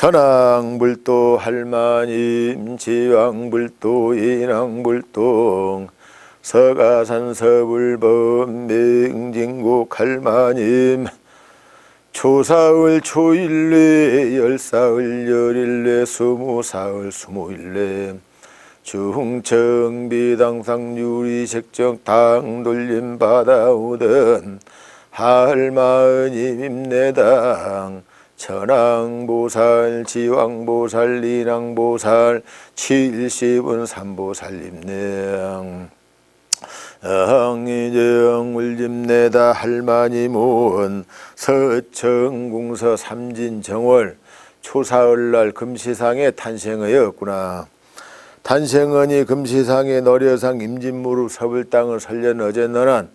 천왕불도 할마님 지왕불도 인왕불동 서가산 서불범 맹진국 할마님 초사흘 초일례 열사흘 열일례 스무사흘 스무일례 중청비당상 유리색정 당돌림 받아오던 할마님 임내당 천왕보살 지왕보살 인왕보살 칠십은 삼보살임내 항이정 울림내다 할마님은 서청궁서 삼진정월 초사흘날 금시상에 탄생하였구나. 탄생하니 금시상에 너려상 임진무릎 서불 땅을 살련 어제너난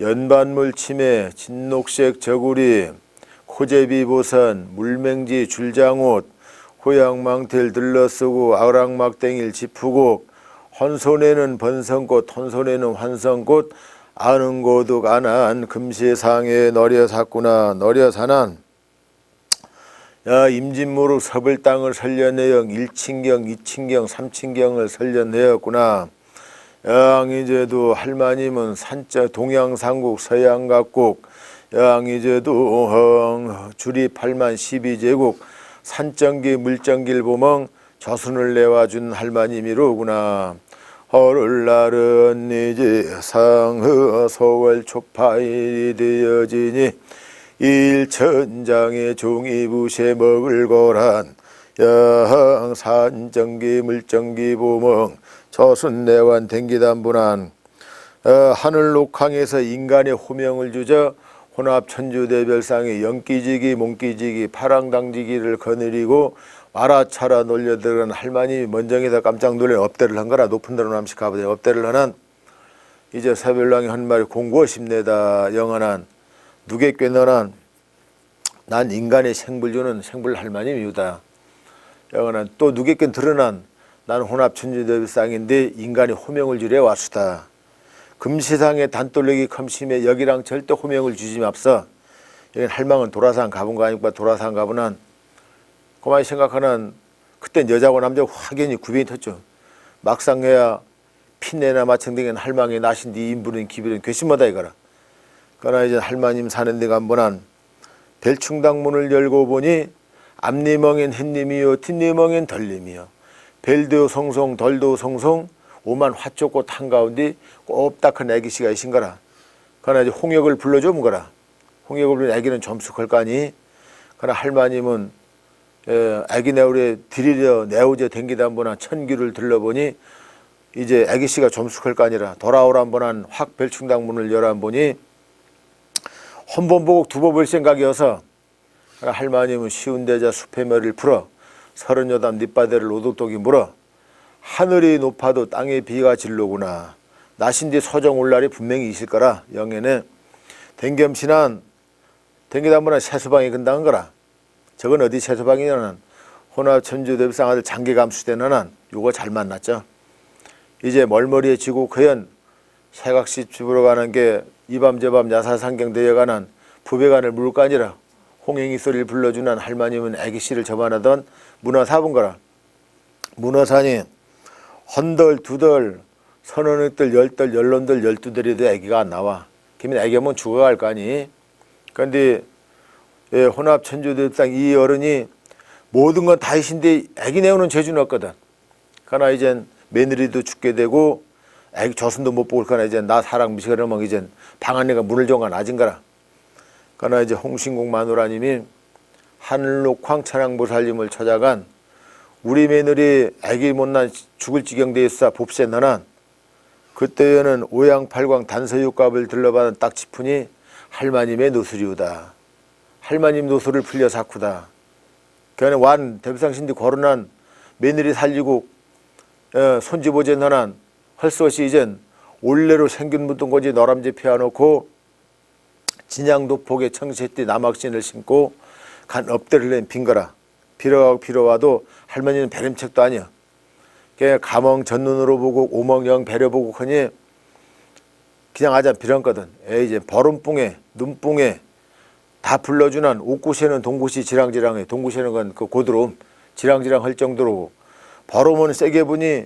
연반물 침해 진녹색 저구리 코제비 보선 물맹지 줄장옷 호양망태를 들러쓰고 아랑막댕이를 짚으고 헌손에는 번성꽃 헌손에는 환성꽃 아는 고둑 안한 금시상에 너려 샀구나 너려 사난. 야 임진무룩 서불 땅을 설련내영 1친경 2친경 3친경을 설련내었구나. 양이제도 할마님은 산자 동양상국 서양각국 양이제도 헝 줄이 8만 12제국 산정기 물정길 보멍 저순을 내와준 할마님이로구나. 허를 날은 이제 상허 소월 초파일이 되어지니 일천장의 종이 부세 먹을 거란. 영산정기 물정기 보멍 저순내완 댕기단분한. 어, 하늘 녹항에서 인간의 호명을 주저 혼합 천주대별상의 영기지기 몽기지기 파랑당지기를 거느리고 와라차라 놀려들은 할머니 먼정에서 깜짝 놀래 업대를 한 거라 높은 데로 남식 가보니 업대를 하는 이제 사별랑이 한 말이 공고 싶네다 영원한 누게 꿰너란 난 인간의 생불 주는 생불 할머니입니다. 영원한 또 누게 꿰 드러난 나는 혼합 천주대별상인데 인간이 호명을 주려 왔수다 금시상의 단돌레기 컴심에 여기랑 절대 호명을 주지 맙서 여긴 할망은 도라산 가본 거 아니까 도라산 가보난 그만 생각하는 그땐 여자고 남자고 확연히 구별이 텄죠. 막상 해야 핀내나 마청댕이는 할망이 나신 뒤 인부는 기별은 괘씸하다 이거라. 그러나 이제 할마님 사는 데가 한번한 벨충당문을 열고 보니 앞니멍엔 햇님이요 뒷니멍엔 덜님이요. 벨도 송송 덜도 송송 오만 화초꽃 한가운데 꼽딱한 애기씨가 있신거라. 그러나 이제 홍역을 불러주면 거라. 홍역을 불러 애기는 점숙할 거 아니. 그러나 할마님은 에, 애기 내우에 들이려 내우제 댕기다 한번한 천규를 들러보니 이제 애기씨가 점숙할 거 아니라 돌아오라 한번한 확 벨충당문을 열어 한 보니 헌번 보고 두번 볼 생각이어서 그러나 할마님은 쉬운 대자 숲의 머리를 풀어 서른 여담 밑바닥을 오독독이 물어 하늘이 높아도 땅에 비가 질로구나. 나신 뒤 서정 올 날이 분명히 있을 거라. 영에는 댕겸신한 댕기다 보면 세수방이 근당한 거라. 저건 어디 세수방이냐는 혼합 천주 대비상 아들 장계 감수되는 한 요거 잘 만났죠. 이제 멀머리에 지고 그연 새각시 집으로 가는 게 이밤저밤 야사상경 되어가는 부배관을 아니라 홍행이 소리를 불러주는 할머님은 애기씨를 접안하던 문화사분 거라. 문화산이 헌덜 두덜 서너 들 열덜 열론들 열두들에도 아기가 안 나와. 그러면 아기 하면 죽어갈 거 아니. 그런데 예, 혼합 천주대상 이 어른이 모든 건 다 이신데 아기 내오는 재주는 없거든. 그러나 이젠 며느리도 죽게 되고 아기 저순도 못 보고 그러나 이제 나 사랑 미시그러면 이젠 방 안에가 문을 정한 거라. 그러나 이제 홍신공 마누라님이 하늘로 광천왕 보살님을 찾아간 우리 며느리 아기 못난 죽을 지경 돼 있어 봅세 너는 그때에는 오양팔광 단서육갑을 들러받은 딱 짚으니 할마님의 노술이오다. 할마님 노술을 풀려 사쿠다. 그는 완 대비상신디 거론한 며느리 살리고 어, 손지보제 너는 헐수 없이 이젠 올레로 생균 묻은 거지 너람지 피워놓고 진양도 폭에 청세띠 남학신을 신고 간 업대를 낸 빈거라. 빌어가고 빌어와도 할머니는 배림책도 아니야. 그냥 가멍 전눈으로 보고 오멍영 배려보고 하니 그냥 아자 빌었거든. 에 이제 버름뽕에 눈뽕에 다 불러주는 옥구시는 동구시 지랑지랑해. 동구시는 건 그 고드름 지랑지랑 할 정도로. 바로면 세게 보니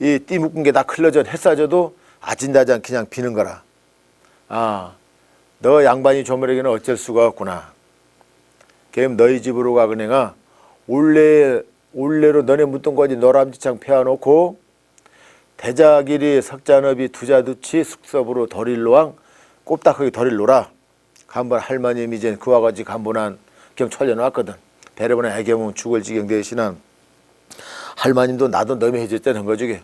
이 띠 묶은 게다 흘러져 햇사져도 아진다지 그냥 비는 거라. 아 너 양반이 조물에게는 어쩔 수가 없구나. 그럼 너희 집으로 가그네가 올래 올래로 너네 묻던 거지 너람지창 패워놓고 대자길이 석잔업이 두자두치 숙섭으로 덜일로왕 꼽닥하게 덜일로라. 간번 할머님이 이제 그와 같이 간번한 그냥 철려놨거든. 배려보나 애겨면 죽을 지경 대신한 할머님도 나도 너무 해줬다는 거지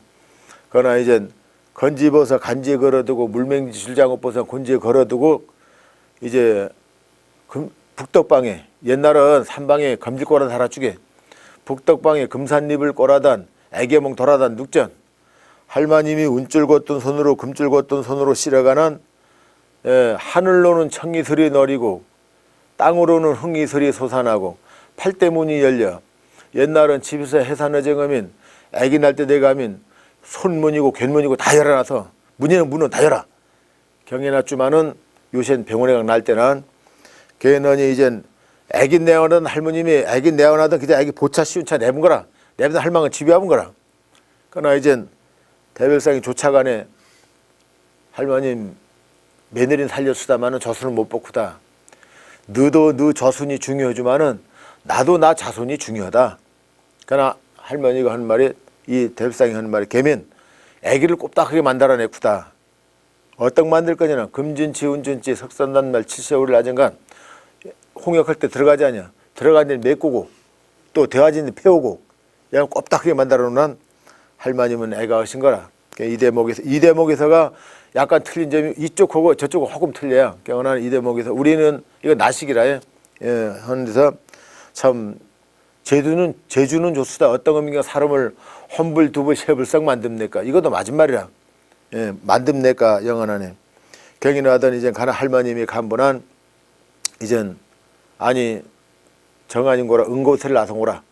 그러나 이제 건집어서 간지에 걸어두고 물맹지 줄장업 벗어 곤지에 걸어두고 이제 금, 북덕방에 옛날은 산방에 검질꼬라 달아주게 북덕방에 금산잎을 꼬라단 애개몽 돌아단 눅전. 할머님이 운줄 걷던 손으로 금줄 걷던 손으로 실어가는 예, 하늘로는 청이슬이 너리고 땅으로는 흥이슬이 솟아나고 팔대문이 열려 옛날은 집에서 해산의 정음인 애기 날 때 내가면 손문이고 갯문이고 다 열어놔서 문이는 문은 다 열어. 경해놨지만은 요새는 병원에 날 때는 걔는 이젠 애기 내어나던 할머님이 애기 내어나던 그때 애기 보차 씌운 차 내본 거라. 내보다 할망은 집에 와본 거라. 그러나 이젠 대별상이 조차간에 할머님 며느리는 살렸으다마는 저순은 못 뽑구다. 너도 너 저순이 중요하지만은 나도 나 자손이 중요하다. 그러나 할머니가 하는 말이 이 대별상이 하는 말이 개면 애기를 꼽닥하게 만들어내구다. 어떻게 만들 거냐는 금진치 운진치 석선단말 칠세월을 나정간 홍역할 때 들어가지 않냐. 들어가는 데 메꾸고 또 대화진데 패우고 그냥 꼽닥하게 만들어 놓은 할머님은 애가 하신 거라. 이 대목에서 이 대목에서가 약간 틀린 점이 이쪽하고 저쪽하고 조금 틀려요. 그러나 이 대목에서 우리는 이거 나식이라 해 예, 하는데서 참 제주는 제주는 좋수다. 어떤 의미가? 사람을 험불 두불 세불성 만듭니까? 이것도 말이라. 예, 만듭니까? 영원하네. 경인을 하던 이제 가는 할머님이 간분한 이젠 아니 정한인 거라 은고세를 나서오라.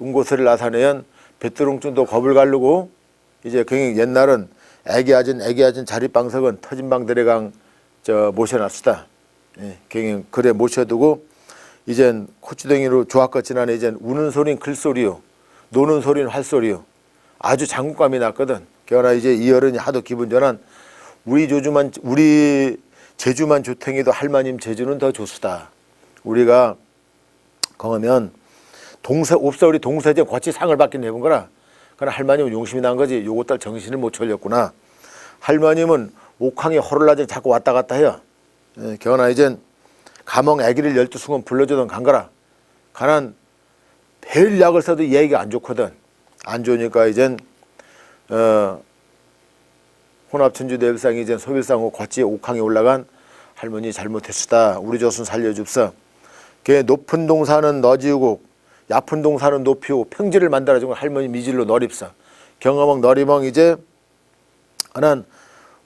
은고세를 나서내연 뱃두렁증도 겁을 가르고 이제 경인 옛날은 애기 아진 애기 아진 자립방석은 터진 방 들어강 저 모셔놨수다. 예, 경인 그래 모셔두고 이젠 코치덩이로 조합과 지난해 이젠 우는 소리는 글소리요. 노는 소리는 활소리요. 아주 장군감이 났거든. 그러나 이제 이 어른이 하도 기분 전환. 우리 조주만 우리 제주만 좋탱이도 할머님 제주는 더 좋수다 우리가 거하면 동서 우리 동서제 같이 상을 받긴 해본 거라. 그러나 할머님은 용심이 난 거지. 요것 딸 정신을 못 차렸구나. 할머님은 옥황에 호를라지 자꾸 왔다 갔다 해요. 예, 겨나 이젠 감옥 아기를 열두 순간 불러주던 간 거라. 가난 별 약을 써도 얘기가 안 좋거든. 안 좋으니까 이젠 어, 혼합천주 대bil상이 이제 소빌상호 같이 옥황에 올라간 할머니 잘못했수다. 우리 조선 살려줍서 걔 높은 동산은 너지우고 얕은 동산은 높이고 평지를 만들어주고 할머니 미질로 너립사 경어멍 너리멍 이제 하는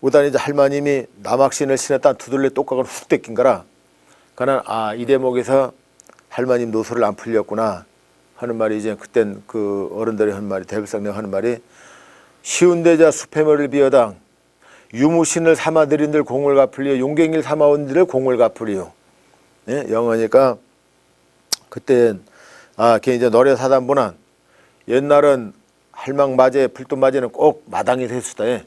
우단 이제 할머님이 남학신을 신었다 두들레 똑각을 훅 떼낀 거라 그는 아이 대목에서 할머님 노소를 안 풀렸구나 하는 말이 이제 그땐 그 어른들이 한 말이 대백상 내가 하는 말이 쉬운 대자 수패머를 비어당 유무신을 삼아들인들 공을 갚으리요 용갱일 삼아온들의 공을 갚으리요 예? 영어니까 그때 아, 걔 이제 노래 사단보는 옛날은 할망 맞에 불도 맞에는 꼭 마당이 됐수다. 예.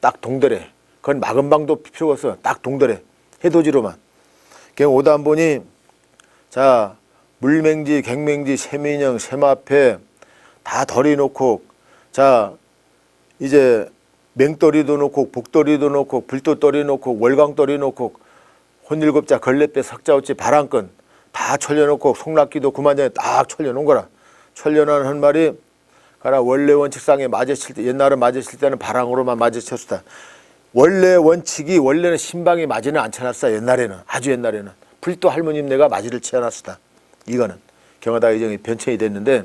딱 동들에. 그건 막은 방도 필요 없어. 딱 동들에. 해돋이로만. 걔 오다 보니 자 물맹지, 갱맹지, 세민형, 세마패 다 덜이 놓고 자 이제 맹돌이도 놓고 복돌이도 놓고 불도돌이 놓고 월광돌이 놓고 혼일곱자 걸레배 석자우치 바람건 다 철려놓고 송락기도 그만 전에 딱 철려놓은 거라. 철려놓은 한 말이 가라 원래 원칙상에 맞으실 때 옛날에 맞으실 때는 바람으로만 맞으셨다. 원래 원칙이 원래는 신방이 맞이는 않잖았어 옛날에는 아주 옛날에는 불도 할머님 내가 맞이를 치어놨었다. 이거는 경하다 이정이 변천이 됐는데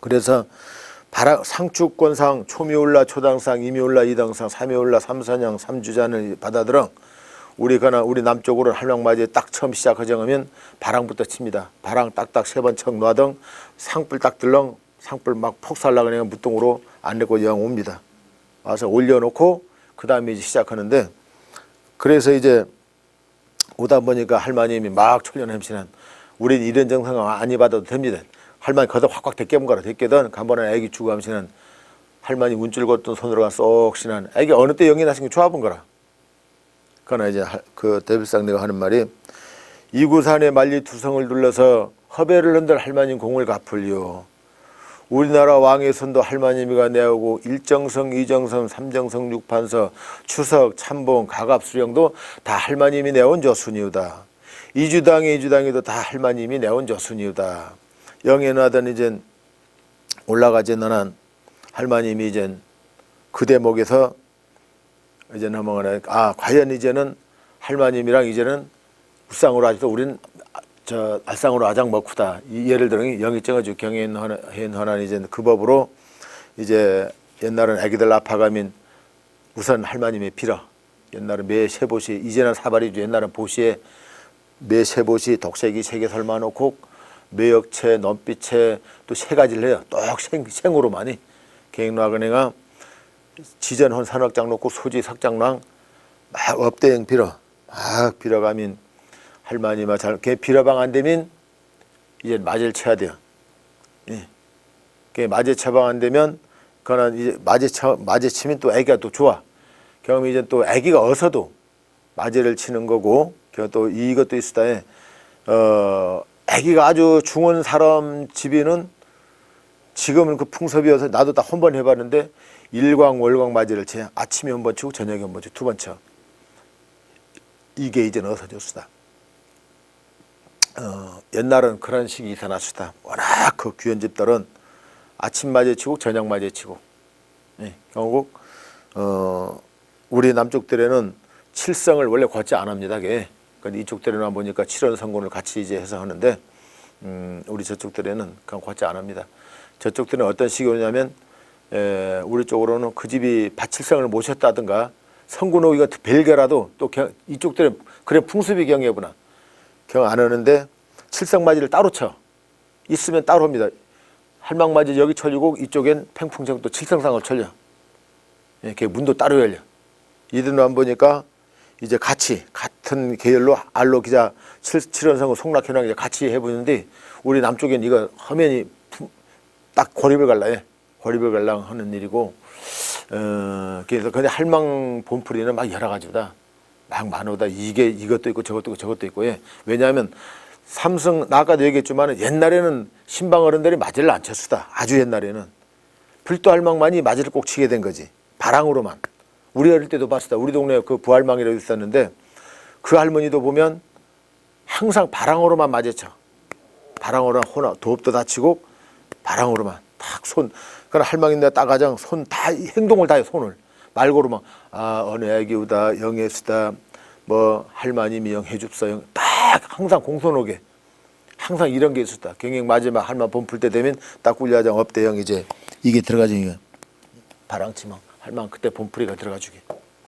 그래서 바라 상축권상 초미올라 초당상 이미올라 이당상 삼미올라 삼선양 삼주잔을 받아들어 우리 가나 우리 남쪽으로 할망맞이 딱 처음 시작하정하면 바랑부터 칩니다. 바랑 딱딱 세 번 척 놔등 상불 딱 들렁 상불 막 폭살나 그냥 무똥으로 안 내고 영 옵니다. 와서 올려놓고 그 다음에 이제 시작하는데 그래서 이제 오다 보니까 할머님이 막 철년 햄시는 우린 이런 정상 많이 받아도 됩니다. 할머니 거기다 확확 대깨문 거라 대깨든 간번에 애기 주고 함시는 할머니 운줄 걷던 손으로가 쏙 신한 애기 어느 때 영이 나신 게 좋아본 거라. 그러나 이제 할- 그 내가 하는 말이 이구산의 만리 투성을 둘러서 허배를 흔들 할머님 공을 갚을요. 우리나라 왕의 손도 할머님이가 내오고 일정성, 이정성, 삼정성, 육판서, 추석, 참봉, 가갑수령도 다 할머님이 내온 조순이우다. 이주당이 이주당이도 다 할머님이 내온 조순이우다. 영해나던 이젠 올라가지 너는 할머님이 이젠 그 대목에서 이제 넘어가네. 아 과연 이제는 할머님이랑 이제는 우상으로 아직도 우린 저 알상으로 아장 먹구다. 이 예를 들어 영이 ጨ어주 경인 헌한 이제 그 법으로 이제 옛날은 아기들 아파가면 우선 할머님이 빌어. 옛날은 매 세보시 이제는 사발이죠. 옛날은 보시에 매 세보시 독세기 세개 설마 놓고 매역채, 넘빛채 또 세 가지를 해요. 똑 생, 생으로 많이 계획나그네가 지전혼 산악장 놓고 소지 석장랑 막 업대행 빌어 막 빌어가면 할머니만 잘, 걔 빌어방 안 되면 이제 맞을 쳐야 돼요. 예. 걔 맞을 처방 안 되면 그거는 이제 맞을 쳐 맞을 치면 또 애기가 또 좋아. 그럼 이제 또 애기가 어서도 맞이를 치는 거고, 그또 이것도 있으다에 어 애기가 아주 중원 사람 집에는 지금은 그 풍습이어서 나도 다한번 해봤는데 일광 월광 맞이를 쳐 아침에 한 번 치고 저녁에 한 번 치고 두 번 쳐. 이게 이제는 어서졌수다. 어, 옛날은 그런 식이 이산하수다. 워낙 그 귀한 집들은 아침 맞이 치고 저녁 맞이 치고. 예, 결국 어, 우리 남쪽 들에는 칠성을 원래 걷지 않습니다. 그게. 근데 이쪽 들에는 보니까 칠원 성군을 같이 이제 해서 하는데 음, 우리 저쪽 들에는 그냥 걷지 않습니다. 저쪽들은 어떤 식이 오냐면 에, 우리 쪽으로는 그 집이 바칠성을 모셨다든가 성군 오기가 별개라도 또 경- 이쪽들은 그래 풍습이 경계구나. 경 안 하는데 칠성맞이를 따로 쳐. 있으면 따로 합니다. 할망맞이 여기 철리고 이쪽엔 팽풍정 또 칠성상을 철려. 예, 걔 문도 따로 열려. 이들은 안 보니까 이제 같이 같은 계열로 알로 기자 칠, 칠원성을 송락현황 이제 같이 해보는데 우리 남쪽엔 이거 화면이 푸- 딱 고립을 갈라 해. 갈라 하는 일이고 어, 그래서 근데 할망 본풀이는 막 여러 가지다. 막 많으다. 이게 이것도 있고 저것도 있고 저것도 있고 예. 왜냐하면 삼성 나 아까도 얘기했지만 옛날에는 신방 어른들이 맞이를 안 쳤수다. 아주 옛날에는 불도 할망만이 맞이를 꼭 치게 된 거지. 바랑으로만. 우리 어릴 때도 봤었다. 우리 동네에 그 부할망이라고 있었는데 그 할머니도 보면 항상 바랑으로만 맞이쳐. 바랑으로 호나 도읍도 다치고 바랑으로만 딱 손. 그런 할망인데 따가장 손 다 행동을 다해 손을 말고로만 아 어느 애기우다 영예수다 뭐 할머님이 영해줍사 영 딱 항상 공손하게 항상 이런 게 있었다. 경영 마지막 할만 본풀 때 되면 딱 굴려장 업대영 이제 이게 들어가지 이게 바랑치망 할만 그때 본풀이가 들어가주게.